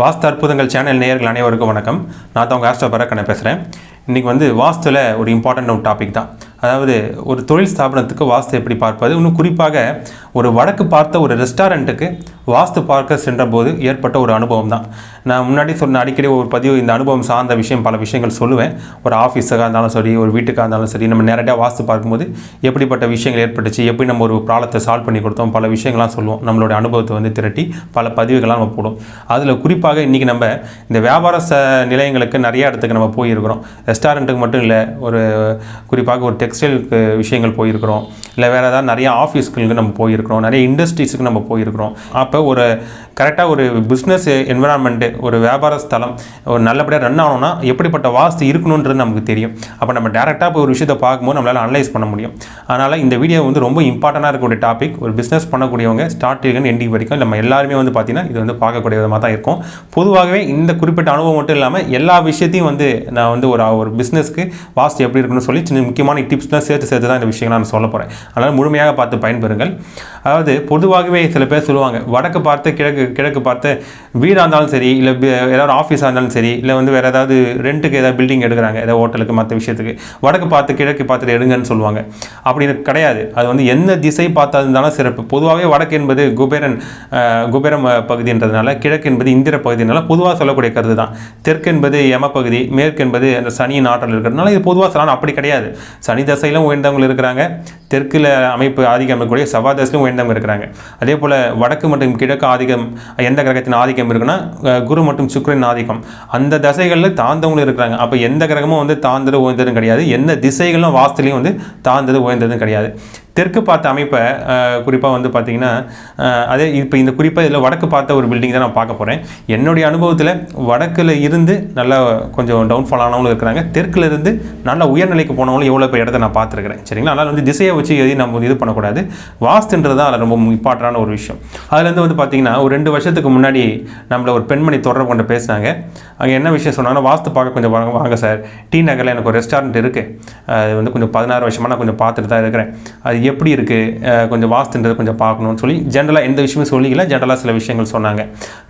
வாஸ்து அற்புதங்கள் சேனல் நேயர்கள் அனைவருக்கும் வணக்கம். நான் தான் உங்கள் ஆஸ்ட்ரோ பரக்கனை பேசுகிறேன் இன்றைக்கி வந்து வாஸ்துவில் ஒரு இம்பார்ட்டண்ட் டாபிக் தான். அதாவது ஒரு தொழில் ஸ்தாபனத்துக்கு வாஸ்து எப்படி பார்ப்பது? இன்னும் குறிப்பாக ஒரு வடக்கு பார்த்த ஒரு ரெஸ்டாரண்ட்டுக்கு வாஸ்து பார்க்க சென்றபோது ஏற்பட்ட ஒரு அனுபவம் தான் நான் முன்னாடி சொன்ன அடிக்கடி ஒரு பதிவு இந்த அனுபவம் சார்ந்த விஷயம் பல விஷயங்கள் சொல்லுவேன். ஒரு ஆஃபீஸாக இருந்தாலும் சரி ஒரு வீட்டுக்காக இருந்தாலும் சரி நம்ம நேரடியாக வாஸ்து பார்க்கும்போது எப்படிப்பட்ட விஷயங்கள் ஏற்பட்டுச்சு எப்படி நம்ம ஒரு ப்ராப்ளத்தை சால்வ் பண்ணி கொடுத்தோம் பல விஷயங்கள்லாம் சொல்லுவோம். நம்மளுடைய அனுபவத்தை வந்து திரட்டி பல பதிவுகள்லாம் நம்ம போடுவோம். அதில் குறிப்பாக இன்றைக்கி நம்ம இந்த வியாபார ச நிலையங்களுக்கு நிறைய இடத்துக்கு நம்ம போயிருக்கிறோம். ரெஸ்டாரண்ட்டுக்கு மட்டும் இல்லை ஒரு குறிப்பாக ஒரு டெக்ஸ்டைலுக்கு விஷயங்கள் போயிருக்கிறோம். இல்லை வேறு ஏதாவது நிறைய ஆஃபீஸ்களுக்கு நம்ம போயிருக்கிறோம். நிறைய இண்டஸ்ட்ரீஸுக்கு நம்ம போயிருக்கிறோம். அப்போ ஒரு கரெக்டாக ஒரு பிஸ்னஸ் என்விரான்மெண்ட்டு ஒரு வியாபார ஸ்தலம் ஒரு நல்லபடியாக ரன் ஆகணும்னா எப்படிப்பட்ட வாஸ்து இருக்கணுன்றது நமக்கு தெரியும். அப்போ நம்ம டேரெக்டாக இப்போ ஒரு விஷயத்தை பார்க்கும்போது நம்மளால் அனலைஸ் பண்ண முடியும். அதனால் இந்த வீடியோ வந்து ரொம்ப இம்பார்ட்டண்ட்டாக இருக்கக்கூடிய டாபிக் ஒரு பிஸ்னஸ் பண்ணக்கூடியவங்க ஸ்டார்டிங் எண்டிங் வரைக்கும் நம்ம எல்லாருமே வந்து பார்த்திங்கன்னா இது வந்து பார்க்கக்கூடிய விதமாக தான் இருக்கும். பொதுவாகவே இந்த குறிப்பிட்ட அனுபவம் மட்டும் இல்லாமல் எல்லா விஷயத்தையும் வந்து நான் வந்து ஒரு ஒரு பிஸ்னஸ்க்கு வாஸ்து எப்படி இருக்குன்னு சொல்லி சின்ன முக்கியமான டிப்ஸ்லாம் சேர்த்து சேர்த்து தான் இந்த விஷயங்களை நான் சொல்ல போகிறேன் அதனால் முழுமையாக பார்த்து பயன்பெறுங்கள். அதாவது பொதுவாகவே சில பேர் சொல்லுவாங்க வடக்கு பார்த்து கிழக்கு கிழக்கு பார்த்து வீடாக இருந்தாலும் சரி இல்லை ஏதாவது ஆஃபீஸாக இருந்தாலும் சரி இல்லை வந்து வேறு ஏதாவது ரெண்ட்டுக்கு ஏதாவது பில்டிங் எடுக்கிறாங்க ஏதாவது ஹோட்டலுக்கு மற்ற விஷயத்துக்கு வடக்கு பார்த்து கிழக்கு பார்த்துட்டு எடுங்கன்னு சொல்லுவாங்க. அப்படி கிடையாது. அது வந்து எந்த திசை பார்த்தா இருந்தாலும் சிறப்பு. பொதுவாகவே வடக்கு என்பது குபேரன் குபேரம் பகுதின்றதுனால கிழக்கு என்பது இந்திர பகுதினால பொதுவாக சொல்லக்கூடிய கருத்து தான். தெற்கு என்பது யம பகுதி மேற்கு என்பது அந்த சனியின் ஆற்றல் இருக்கிறதுனால இது பொதுவாக சொல்லலாம். அப்படி கிடையாது. சனி தசையிலும் உயர்ந்தவங்க இருக்கிறாங்க. தெற்கில் அமைப்பு ஆதிக்கம் இருக்கக்கூடிய செவ்வாய் தசையிலும் உயர்ந்தவங்க இருக்கிறாங்க. அதே போல் வடக்கு மற்றும் கிழக்கு ஆதிக்கம் எந்த கிரகத்தின் ஆதிக்கம் இருக்குன்னா குரு மற்றும் சுக்கிரன் ஆதிக்கம். அந்த தசைகளில் தாழ்ந்தவங்களும் இருக்கிறாங்க. அப்போ எந்த கிரகமும் வந்து தாழ்ந்தது உயர்ந்ததும் கிடையாது. எந்த திசைகளும் வாஸ்துலையும் வந்து தாழ்ந்தது உயர்ந்ததும் கிடையாது. தெற்கு பார்த்த அமைப்பை குறிப்பாக வந்து பார்த்தீங்கன்னா அதே இப்போ இந்த குறிப்பாக இதில் வடக்கு பார்த்த ஒரு பில்டிங் தான் நான் பார்க்க போகிறேன் என்னுடைய அனுபவத்தில் வடக்கில் இருந்து நல்லா கொஞ்சம் டவுன்ஃபால் ஆனவங்களும் இருக்கிறாங்க. தெற்கில் இருந்து நல்லா உயர்நிலைக்கு போனவங்களும் எவ்வளோ இப்போ இடத்த நான் பார்த்துருக்கிறேன். சரிங்களா? அதனால் வந்து திசையை வச்சு எதையும் நம்ம இது பண்ணக்கூடாது. வாஸ்துன்றது தான் அதில் ரொம்ப இம்பார்ட்டண்டான ஒரு விஷயம். அதுலேருந்து வந்து பார்த்திங்கன்னா ஒரு ரெண்டு வருஷத்துக்கு முன்னாடி நம்மள ஒரு பெண்மணி தொடர்பு கொண்டு பேசினாங்க. அங்கே என்ன விஷயம் சொன்னாங்கன்னா வாஸ்து பார்க்க கொஞ்சம் வாங்க வாங்க சார். டி நகரில் எனக்கு ஒரு ரெஸ்டாரண்ட் இருக்குது அது வந்து கொஞ்சம் பதினாறு வருஷமாக நான் கொஞ்சம் பார்த்துட்டு தான் இருக்கிறேன். அது எப்படி இருக்குது கொஞ்சம் வாஸ்துன்றது கொஞ்சம் பார்க்கணும்னு சொல்லி ஜென்ரலாக எந்த விஷயமும் சொல்லிக்கல ஜென்ரலாக சில விஷயங்கள் சொன்னாங்க.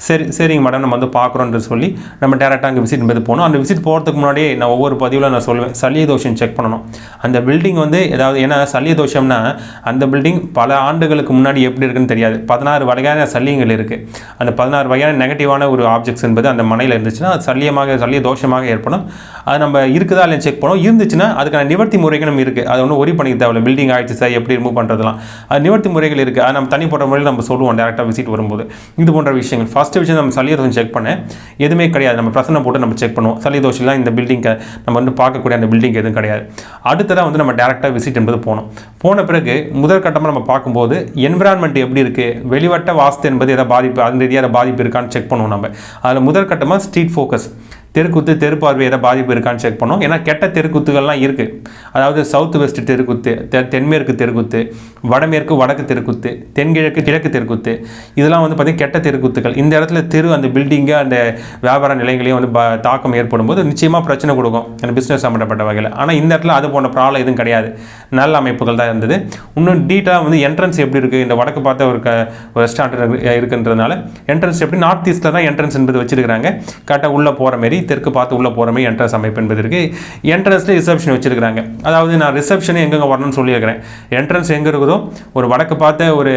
சரி சரிங்க மேடம் நம்ம வந்து பார்க்குறோன்றது சொல்லி நம்ம டேரெக்டாக அங்கே விசிட் பண்ணி போனோம். அந்த விசிட் போகிறதுக்கு முன்னாடியே நான் ஒவ்வொரு பதிவில் நான் சொல்லுவேன். சளிய தோஷம் செக் பண்ணணும். அந்த பில்டிங் வந்து ஏதாவது ஏன்னா சளிய தோஷம்னா அந்த பில்டிங் பல ஆண்டுகளுக்கு முன்னாடி எப்படி இருக்குன்னு தெரியாது. பதினாறு வகையான சல்லியங்கள் இருக்குது அந்த பதினாறு வகையான நெகட்டிவான ஒரு ஆப்ஜெக்ட்ஸ் என்பது அந்த மனையில் இருந்துச்சுன்னா அது சல்லியமாக சல்லிய தோஷமாக ஏற்படும். அது நம்ம இருக்குதா இல்லை செக் பண்ணோம் இருந்துச்சுன்னா அதுக்கான நிவர்த்தி முறைகளும் இருக்குது அது ஒன்றும் ஒரி பண்ணிக்க தேவையில்ல. பில்டிங் ஆயிடுச்சு சார் எப்படி ரிமூவ் பண்ணுறதுலாம் அது நிவர்த்தி முறைகள் இருக்குது அது நம்ம தனிப்பட்ட முறையில் நம்ம சொல்லுவோம் டேரெக்டாக விசிட் வரும்போது. இது போன்ற விஷயங்கள். ஃபஸ்ட்டு விஷயம் நம்ம சளியதோஷம் செக் பண்ணேன் எதுவுமே கிடையாது. நம்ம பிரசனை போட்டு நம்ம செக் பண்ணுவோம். சளியதோஷம்லாம் இந்த பில்டிங்கை நம்ம வந்து பார்க்கக்கூடிய அந்த பில்டிங் எதுவும் கிடையாது. அடுத்ததாக வந்து நம்ம டேரெக்டாக விசிட் என்பது போனோம் போன பிறகு முதல் கட்டமாக நம்ம பார்க்கும்போது என்விரான்மெண்ட் எப்படி இருக்குது வெளிவட்ட வாஸ்து என்பது எதாவது பாதிப்பு அந்த ரீதியாக பாதிப்பு இருக்கான்னு செக் பண்ணுவோம் நம்ம. அதில் முதல் கட்டமாக ஸ்ட்ரீட் ஃபோக்கஸ் தெருக்குத்து தெருப்பார்வை ஏதாவது பாதிப்பு இருக்கான்னு செக் பண்ணோம். ஏன்னா கெட்ட தெருக்குத்துகள்லாம் இருக்குது அதாவது சவுத் வெஸ்ட் தெருக்குத்து தெ- தென்மேற்கு தெருக்குத்து வடமேற்கு வடக்கு தெருக்குத்து தென்கிழக்கு கிழக்கு தெருக்குத்து இதெல்லாம் வந்து பார்த்திங்கன்னா கெட்ட தெருக்குத்துகள் இந்த இடத்துல தெரு அந்த பில்டிங்கு அந்த வியாபார நிலையங்களையும் வந்து ப- தாக்கம் ஏற்படும் போது நிச்சயமாக பிரச்சனை கொடுக்கும். அந்த பிஸ்னஸ் சம்மந்தப்பட்ட வகையில். ஆனால் இந்த இடத்துல அது போன்ற ப்ராப்ளம் எதுவும் கிடையாது. நல்ல அமைப்புகள் தான் இருந்தது. இன்னும் டீட்டாக வந்து என்ட்ரன்ஸ் எப்படி இருக்குது இந்த வடக்கு பார்த்த ஒரு க ரெஸ்டாரண்ட் இருக்குன்றதுனால என்ட்ரன்ஸ் எப்படி? நார்த் ஈஸ்ட்டில் தான் என்ட்ரன்ஸ் என்பது வச்சுருக்கிறாங்க. கரெக்டாக உள்ளே போகிற மாரி தெற்கு பார்த்து உள்ளே போகிற மாதிரி என்ட்ரன்ஸ் அமைப்பு என்பது இருக்குது என்ட்ரன்ஸில் ரிசப்ஷன் வச்சுருக்காங்க அதாவது நான் ரிசப்ஷனே எங்கெங்கே வரணும்னு சொல்லியிருக்கிறேன். என்ட்ரன்ஸ் எங்கே இருக்குதோ ஒரு வடக்கு பார்த்த ஒரு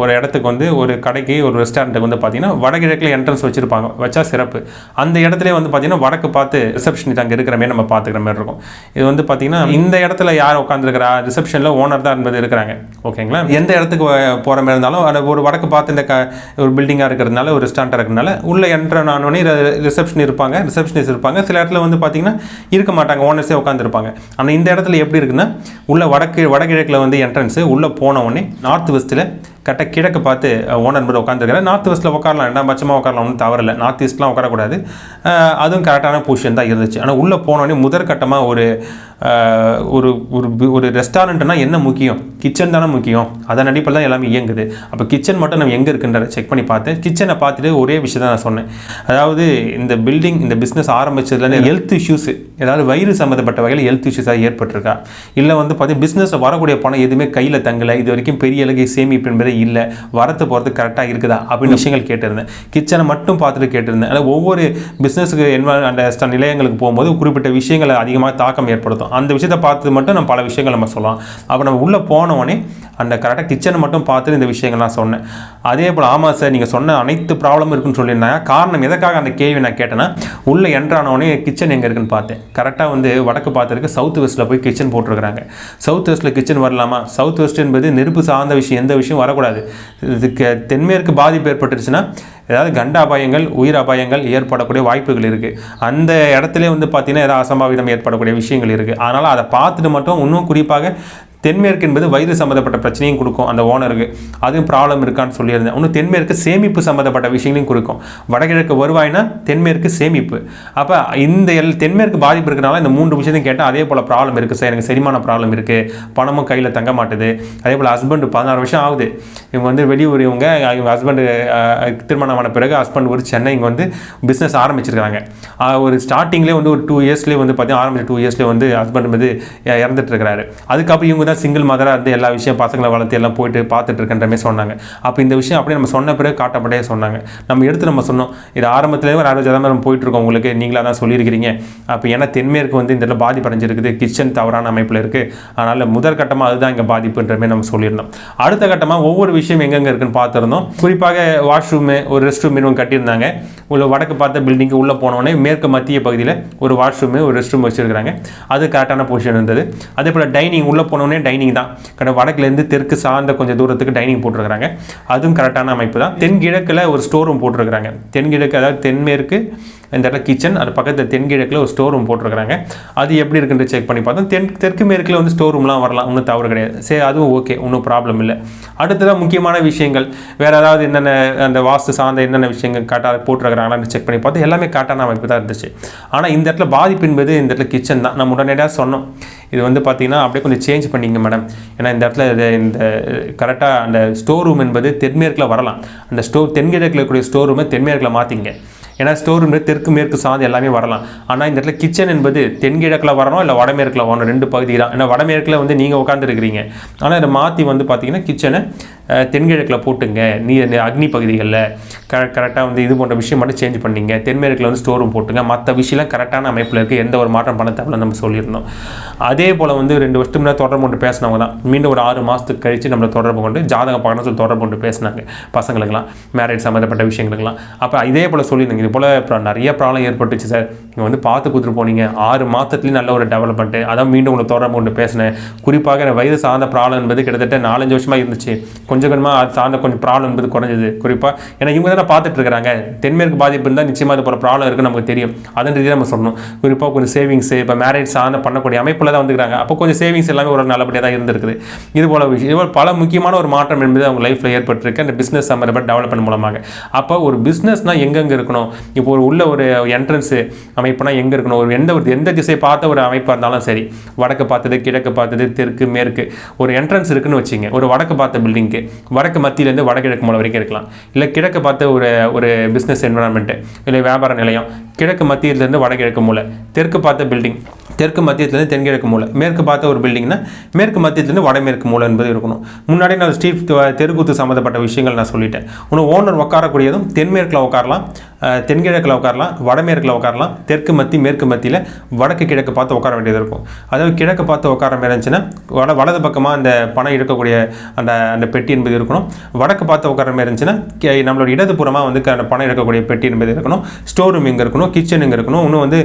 ஒரு இடத்துக்கு வந்து ஒரு கடைக்கு ஒரு ரெஸ்டாரண்ட்டுக்கு வந்து பார்த்தீங்கன்னா வடகிழக்கில் என்ட்ரன்ஸ் வச்சுருப்பாங்க. வச்சா சிறப்பு. அந்த இடத்துல வந்து பார்த்தீங்கன்னா வடக்கு பார்த்து ரிசப்ஷன் அங்கே இருக்கிற மாதிரி நம்ம பார்த்துக்கிற மாதிரி இருக்கும். இது வந்து பார்த்தீங்கன்னா இந்த இடத்துல யார் உட்காந்துருக்கிறா ரிசப்ஷனில் ஓனர் தான் என்பது இருக்கிறாங்க. ஓகேங்களா? எந்த இடத்துக்கு போகிற மாதிரி இருந்தாலும் அது ஒரு வடக்கு பார்த்து இந்த க ஒரு பில்டிங்காக இருக்கிறதுனால ஒரு ரெஸ்டாரண்ட்டாக இருக்கிறதுனால உள்ள என்ட்ரன் ஆனோடனே ரிசப்ஷன் இருப்பாங்க. ரிசப்ஷனிஸ்ட் இருப்பாங்க. சில இடத்துல வந்து பார்த்தீங்கன்னா இருக்க மாட்டாங்க. ஓனர்ஸே உட்காந்துருப்பாங்க ஆனால் இந்த இடத்துல எப்படி இருக்குன்னா உள்ள வடக்கு வடகிழக்கில் வந்து என்ட்ரன்ஸு உள்ளே போன உடனே நார்த் வெஸ்ட்டில் கரெக்டாக கிழக்கு பார்த்து ஓனர் என்பது உட்காந்துருக்காரு நார்த் வெஸ்ட்டில் உட்காரலாம். ரெண்டாம் பட்சமாக உட்காரலாம் ஒன்றும் தவறில்லை நார்த் ஈஸ்ட்லாம் உட்காரக்கூடாது. அதுவும் கரெக்டான பொசிஷன் தான் இருந்துச்சு. ஆனால் உள்ளே போனோடனே முதற்கட்டமாக ஒரு ஒரு ஒரு ஒரு ரெஸ்டாரண்ட்னா என்ன முக்கியம்? கிச்சன் தானே முக்கியம். அதன் அடிப்படையில் தான் எல்லாமே இயங்குது. அப்போ கிச்சன் மட்டும் நம்ம எங்கே இருக்குன்ற செக் பண்ணி பார்த்தேன் கிச்சனை பார்த்துட்டு ஒரே விஷயம் தான் நான் சொன்னேன். அதாவது இந்த பில்டிங் இந்த பிஸ்னஸ் ஆரம்பிச்சதுலேருந்து ஹெல்த் இஷ்யூஸ் ஏதாவது வயிறு சம்மந்தப்பட்ட வகையில் ஹெல்த் இஷ்யூஸாக ஏற்பட்டிருக்கா? இல்லை வந்து பார்த்தீங்கன்னா பிஸ்னஸில் வரக்கூடிய பணம் எதுவுமே கையில் தங்கலை. இது வரைக்கும் பெரிய அளவுக்கு சேமிப்பு என்பது மாதிரி இல்லை வரத்து போகிறது கரெக்டாக இருக்குதா அப்படின்னு விஷயங்கள் கேட்டிருந்தேன். கிச்சனை மட்டும் பார்த்துட்டு கேட்டிருந்தேன். ஆனால் ஒவ்வொரு பிஸ்னஸுக்கு என்ன அந்த நிலையங்களுக்கு போகும்போது குறிப்பிட்ட விஷயங்களை அதிகமாக தாக்கம் ஏற்படுத்தும். அந்த விஷயத்தை பார்த்து மட்டும் நம்ம பல விஷயங்கள் நம்ம சொல்லலாம். அப்போ நம்ம உள்ளே போனவொடனே அந்த கரெக்டாக கிச்சனை மட்டும் பார்த்துட்டு இந்த விஷயங்கள் நான் சொன்னேன். அதே போல் ஆமாம் சார் நீங்கள் சொன்ன அனைத்து ப்ராப்ளம் இருக்குன்னு சொல்லியிருந்தாங்க காரணம் எதற்காக அந்த கேள்வி நான் கேட்டேன்னா உள்ளே என்ட்ரானோடனே கிச்சன் எங்கே இருக்குன்னு பார்த்தேன். கரெக்டாக வந்து வடக்கு பார்த்துருக்கு சவுத் வெஸ்ட்டில் போய் கிச்சன் போட்டிருக்கிறாங்க. சவுத் வெஸ்ட்டில் கிச்சன் வரலாமா? சவுத் வெஸ்ட் என்பது நெருப்பு சார்ந்த விஷயம். எந்த விஷயம் வரக்கூடாது. இதுக்கு தென்மேற்கு பாதிப்பு ஏற்பட்டுருச்சுன்னா ஏதாவது கண்ட அபாயங்கள் உயிர் அபாயங்கள் ஏற்படக்கூடிய வாய்ப்புகள் இருக்குது அந்த இடத்துல வந்து பார்த்தீங்கன்னா ஏதாவது அசம்பாவிதம் ஏற்படக்கூடிய விஷயங்கள் இருக்குது அதனால் அதை பார்த்துட்டு மட்டும் இன்னும் குறிப்பாக தென்மேற்கு என்பது வயது சம்மந்தப்பட்ட பிரச்சனையும் கொடுக்கும் அந்த ஓனருக்கு. அதுவும் ப்ராப்ளம் இருக்கான்னு சொல்லியிருந்தேன். இன்னும் தென்மேற்கு சேமிப்பு சம்மந்தப்பட்ட விஷயங்களையும் கொடுக்கும். வடகிழக்கு வருவாய்னா தென்மேற்கு சேமிப்பு. அப்போ இந்த எல் தென்மேற்கு பாதிப்பு இருக்கிறனால இந்த மூன்று விஷயத்தையும் கேட்டால் அதே போல் ப்ராப்ளம் இருக்குது சார். எனக்கு செரிமான ப்ராப்ளம் இருக்குது பணமும் கையில் தங்க மாட்டுது. அதே போல் ஹஸ்பண்டு பதினாறு வருஷம் ஆகுது. இவங்க வந்து வெளியூர் இவங்க இவங்க ஹஸ்பண்டு திருமணமான பிறகு ஹஸ்பண்ட் ஒரு சென்னை இங்கே வந்து பிஸ்னஸ் ஆரம்பிச்சிருக்காங்க. ஒரு ஸ்டார்டிங்லேயே வந்து ஒரு டூ இயர்ஸ்லேயே வந்து பார்த்தீங்கன்னா ஆரம்பிச்ச டூ இயர்ஸ்லேயே வந்து ஹஸ்பண்ட் வந்து இறந்துட்டு இருக்கிறாரு. அதுக்கப்புறம் இவங்க தான் சிங்கிள் மதராக இருந்து எல்லா விஷயம் பசங்களை வளர்த்து எல்லாம் போயிட்டு பார்த்துட்டு இருக்கன்ற சொன்னாங்க. அப்போ இந்த விஷயம் அப்படியே நம்ம சொன்ன பிறகு காட்டப்பட்டே சொன்னாங்க. நம்ம எடுத்து நம்ம சொன்னோம். இது ஆரம்பத்திலே ஒரு அறுபது சதவீதம் நம்ம போயிட்டு இருக்கோம் உங்களுக்கு. நீங்களா தான் சொல்லியிருக்கிறீங்க. அப்போ ஏன்னா தென்மேற்கு வந்து இந்த இடத்துல பாதிப்பு அடைஞ்சிருக்குது கிச்சன் தவறான அமைப்பில் இருக்குது அதனால் முதற்கட்டமாக அதுதான் இங்கே பாதிப்புன்ற மாதிரி நம்ம சொல்லியிருந்தோம். அடுத்த கட்டமாக ஒவ்வொரு விஷயம் எங்கெங்கே இருக்குன்னு பார்த்துருந்தோம். குறிப்பாக வாஷ்ரூமு ஒரு ரெஸ்ட் ரூம் இவங்க கட்டியிருந்தாங்க. உள்ள வடக்கு பார்த்த பில்டிங்க்கு உள்ளே போனோடனே மேற்கு மத்திய பகுதியில் ஒரு வாஷ்ரூமு ஒரு ரெஸ்ட் ரூம் வச்சுருக்காங்க அது கரெக்டான பொசிஷன் இருந்தது. அதே போல் டைனிங் உள்ளே போனோடனே டைனிங் தான். கடை வடக்குலேருந்து தெற்கு சார்ந்த கொஞ்சம் தூரத்துக்கு டைனிங் போட்டிருக்கிறாங்க. அதுவும் கரெக்டான அமைப்பு தான். தென்கிழக்கில் ஒரு ஸ்டோர் ரூம் போட்டிருக்கிறாங்க. தென்கிழக்கு அதாவது தென்மேற்கு இந்த இடத்துல கிச்சன் அது பக்கத்தில் தென்கிழக்கில் ஒரு ஸ்டோர் ரூம் போட்டிருக்கிறாங்க. அது எப்படி இருக்குன்னு செக் பண்ணி பார்த்தோம். தென் தெற்கு மேற்கில் வந்து ஸ்டோர் ரூம்லாம் வரலாம் ஒன்றும் தவறு கிடையாது. சரி அதுவும் ஓகே ஒன்றும் ப்ராப்ளம் இல்லை. அடுத்ததாக முக்கியமான விஷயங்கள். வேறு ஏதாவது என்னென்ன அந்த வாஸ்து சார்ந்த என்னென்ன விஷயங்கள் கரெக்டாக போட்டிருக்கிறாங்களான்னு செக் பண்ணி பார்த்தோம். எல்லாமே கரெக்டான அமைப்பு தான் இருந்துச்சு. ஆனால் இந்த இடத்துல பாதிப்பு என்பது இந்த இடத்துல கிச்சன் தான். நம்ம உடனடியாக சொன்னோம். இது வந்து பார்த்தீங்கன்னா அப்படியே கொஞ்சம் சேஞ்ச் பண்ணிங்க மேடம் ஏன்னா இந்த இடத்துல இது இந்த கரெக்டாக அந்த ஸ்டோர் ரூம் என்பது தென்மேற்கில் வரலாம். அந்த ஸ்டோர் தென்கிழக்கில் இருக்கக்கூடிய ஸ்டோர் ரூமை தென்மேற்கில் மாற்றிங்க ஏன்னா ஸ்டோர் ரூம் தெற்கு மேற்கு சார்ந்து எல்லாமே வரலாம். ஆனால் இந்த இடத்துல கிச்சன் என்பது தென்கிழக்கில் வரணும் இல்லை வடமேற்கில் வரணும் ரெண்டு பகுதி தான் ஏன்னா வடமேற்கில் வந்து நீங்கள் உட்காந்துருக்கிறீங்க ஆனால் இதை மாற்றி வந்து பார்த்தீங்கன்னா கிச்சனை தென்கிழக்கில் போட்டுங்க. நீ அக்னி பகுதிகளில் க கரெக்டாக வந்து இது போன்ற விஷயம் மட்டும் சேஞ்ச் பண்ணீங்க. தென்மேற்கில் வந்து ஸ்டோர் ரூம் போட்டுங்க. மற்ற விஷயம்லாம் கரெக்டான அமைப்பில் இருக்குது எந்த ஒரு மாற்றம் பண்ண தேவையில்ல நம்ம சொல்லியிருந்தோம். அதே போல் வந்து ரெண்டு வருஷத்துக்கு முன்னாடி தொடர்பு கொண்டு பேசினவங்க தான். மீண்டும் ஒரு ஆறு மாதத்துக்கு கழித்து நம்மளை தொடர்பு கொண்டு ஜாதகம் பார்க்கணும்னு சொல்லி தொடர்பு கொண்டு பேசினாங்க. பசங்களுக்கெல்லாம் மேரேஜ் சம்மந்தப்பட்ட விஷயங்களுக்கெல்லாம். அப்போ இதே போல் சொல்லியிருந்தீங்க. இது போல் நிறைய ப்ராப்ளம் ஏற்பட்டுச்சு சார் நீங்கள் வந்து பார்த்து கொடுத்துட்டு போனீங்க. ஆறு மாதத்துலேயும் நல்ல ஒரு டெவலப்மெண்ட்டு அதான் மீண்டும் உங்களை தொடர்பு கொண்டு பேசினேன். குறிப்பாக எனக்கு வயது சார்ந்த ப்ராப்ளம் என்பது கிட்டத்தட்ட நாலஞ்சு வருஷமாக இருந்துச்சு. கொஞ்சம் கொஞ்சமாக அது சார்ந்த கொஞ்சம் ப்ராப்ளம் என்பது குறைஞ்சது. குறிப்பாக ஏன்னா இவங்க தானே பார்த்துட்டு இருக்கிறாங்க. தென்மேற்கு பாதிப்பு இருந்தால் நிச்சயமாக அது போல ப்ராப்ளம் இருக்குன்னு நமக்கு தெரியும். அதன் ரீதியாக நம்ம சொல்லணும். குறிப்பாக கொஞ்சம் சேவிங்ஸ் இப்போ மேரேஜ் சார்ந்த பண்ணக்கூடிய அமைப்பில் தான் வந்துக்கிறாங்க. அப்போ கொஞ்சம் சேவிங்ஸ் எல்லாமே ஒரு நல்லபடியாக தான் இருந்திருக்குது. இது போல விஷயம் இது பல முக்கியமான ஒரு மாற்றம் என்பது அவங்க லைஃப்பில் ஏற்பட்டிருக்கு. அந்த பிஸ்னஸ் சம்மந்தப்பட்ட டெவலப்மெண்ட் மூலமாக. அப்போ ஒரு பிஸ்னஸ்னால் எங்கெங்கே இருக்கணும்? இப்போ ஒரு உள்ள ஒரு என்ட்ரன்ஸு அமைப்புனா எங்கே இருக்கணும்? ஒரு எந்த ஒரு எந்த திசை பார்த்த ஒரு அமைப்பாக இருந்தாலும் சரி வடக்கு பார்த்தது கிழக்கு பார்த்தது தெற்கு மேற்கு ஒரு என்ட்ரன்ஸ் இருக்குன்னு வச்சுங்க. ஒரு வடக்கு பார்த்த பில்டிங்க்கு வடக்கு மத்தியிலேருந்து வடகிழக்கு மூலம் வரைக்கும் இருக்கலாம். இல்லை கிழக்கு பார்த்த ஒரு ஒரு பிஸ்னஸ் என்வரான்மெண்ட்டு இல்லை வியாபார நிலையம். கிழக்கு மத்தியிலேருந்து வடகிழக்கு மூலை. தெற்கு பார்த்த பில்டிங் தெற்கு மத்தியத்துலேருந்து தென்கிழக்கு மூலை. மேற்கு பார்த்த ஒரு பில்டிங்னா மேற்கு மத்தியத்துலேருந்து வடமேற்கு மூலை என்பது இருக்கணும். முன்னாடி நான் ஸ்ட்ரீட் தெருக்கூத்து சம்மந்தப்பட்ட விஷயங்கள் நான் சொல்லிட்டேன். இன்னும் ஓனர் உட்காரக்கூடியதும் தென்மேற்கில் உட்காரலாம் தென்கிழக்கில் உட்காரலாம் வடமேற்கில் உட்காரலாம் தெற்கு மத்தி மேற்கு மத்தியில் வடக்கு கிழக்கு பார்த்து உட்கார வேண்டியது இருக்கும். அதாவது கிழக்கு பார்த்து உட்கார மாதிரி இருந்துச்சுன்னா வட வலது பக்கமாக அந்த பணம் இருக்கக்கூடிய அந்த அந்த பெட்டி என்பது இருக்கணும். வடக்கு பார்த்து உட்கார மாதிரி இருந்துச்சுன்னா கே- நம்மளோட இடதுபுறமாக வந்து அந்த பணம் இருக்கக்கூடிய பெட்டி என்பது இருக்கணும். ஸ்டோர் ரூம் இங்கே இருக்கணும் கிச்சன் இங்கே இருக்கணும். இன்னும் வந்து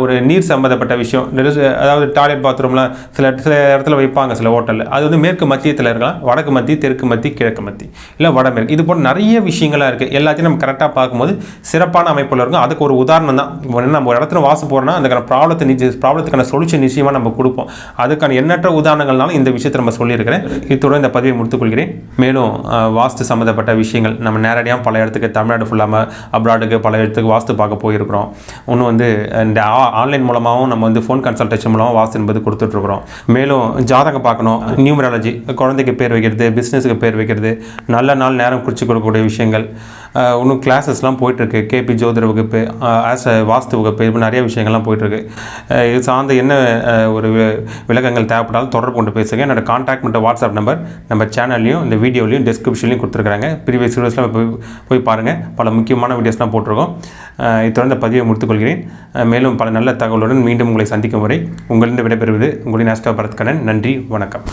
ஒரு நீர் சம்மந்தப்பட்ட விஷயம் அதாவது டாய்லெட் பாத்ரூம்லாம் சில சில இடத்துல வைப்பாங்க சில ஹோட்டலில் அது வந்து மேற்கு மத்தியத்தில் இருக்கலாம் வடக்கு மத்தி தெற்கு மத்தி கிழக்கு மத்தி இல்லை வடமேற்கு. இது போல் நிறைய விஷயங்களாக இருக்குது எல்லாத்தையும் நம்ம கரெக்டாக பார்க்கும்போது சிறப்பான அமைப்பில் இருக்கும். அதுக்கு ஒரு உதாரணம் தான். நம்ம ஒரு இடத்துல வாசம் போகிறோம்னா அதுக்கான ப்ராப்ளத்தை நிச்சய ப்ராப்ளத்துக்கான சொல்யூஷன் நிச்சயமாக நம்ம கொடுப்போம். அதுக்கான எண்ணற்ற உதாரணங்கள்னாலும் இந்த விஷயத்தை நம்ம சொல்லியிருக்கிறேன். இத்தோட இந்த பதிவை முடித்துக்கொள்கிறேன். மேலும் வாஸ்து சம்மந்தப்பட்ட விஷயங்கள் நம்ம நேரடியாக பல இடத்துக்கு தமிழ்நாடு ஃபுல்லாமல் அப்ராடுக்கு பல இடத்துக்கு வாஸ்து பார்க்க போயிருக்கிறோம். இன்னும் வந்து இந்த ஆன்லைன் மூலமாகவும் நம்ம வந்து ஃபோன் கன்சல்டேஷன் மூலமாக வாஸ்து என்பது கொடுத்துட்ருக்குறோம். மேலும் ஜாதகம் பார்க்கணும். நியூமராலஜி குழந்தைக்கு பேர் வைக்கிறது பிஸ்னஸுக்கு பேர் வைக்கிறது நல்ல நாள் நேரம் குறித்து கொடுக்கக்கூடிய விஷயங்கள் இன்னும் கிளாஸஸ்லாம் போயிட்டுருக்கு. கேபி ஜோதிட வகுப்பு ஆஸ் வாஸ்து வகுப்பு இது நிறைய விஷயங்கள்லாம் போயிட்டுருக்கு. இது சார்ந்த என்ன ஒரு விளக்கங்கள் தேவைப்பட்டாலும் தொடர்பு கொண்டு பேசுங்க. என்னோட கான்டாக்ட் மட்டும் வாட்ஸ்அப் நம்பர் நம்ம சேனல்லையும் இந்த வீடியோலையும் டிஸ்கிரிப்ஷன்லையும் கொடுத்துருக்காங்க ப்ரீவியஸ் வீடியோஸ்லாம் போய் போய் பாருங்கள் பல முக்கியமான வீடியோஸ்லாம் போட்டிருக்கோம். இது தொடர்ந்து இந்த பதிவை முடித்துக்கொள்கிறேன். மேலும் பல நல்ல தகவலுடன் மீண்டும் உங்களை சந்திக்கும் வரை உங்களிடம் விடைபெறுவது உங்களின் ஆஸ்டா பரத்கண்ணன். நன்றி வணக்கம்.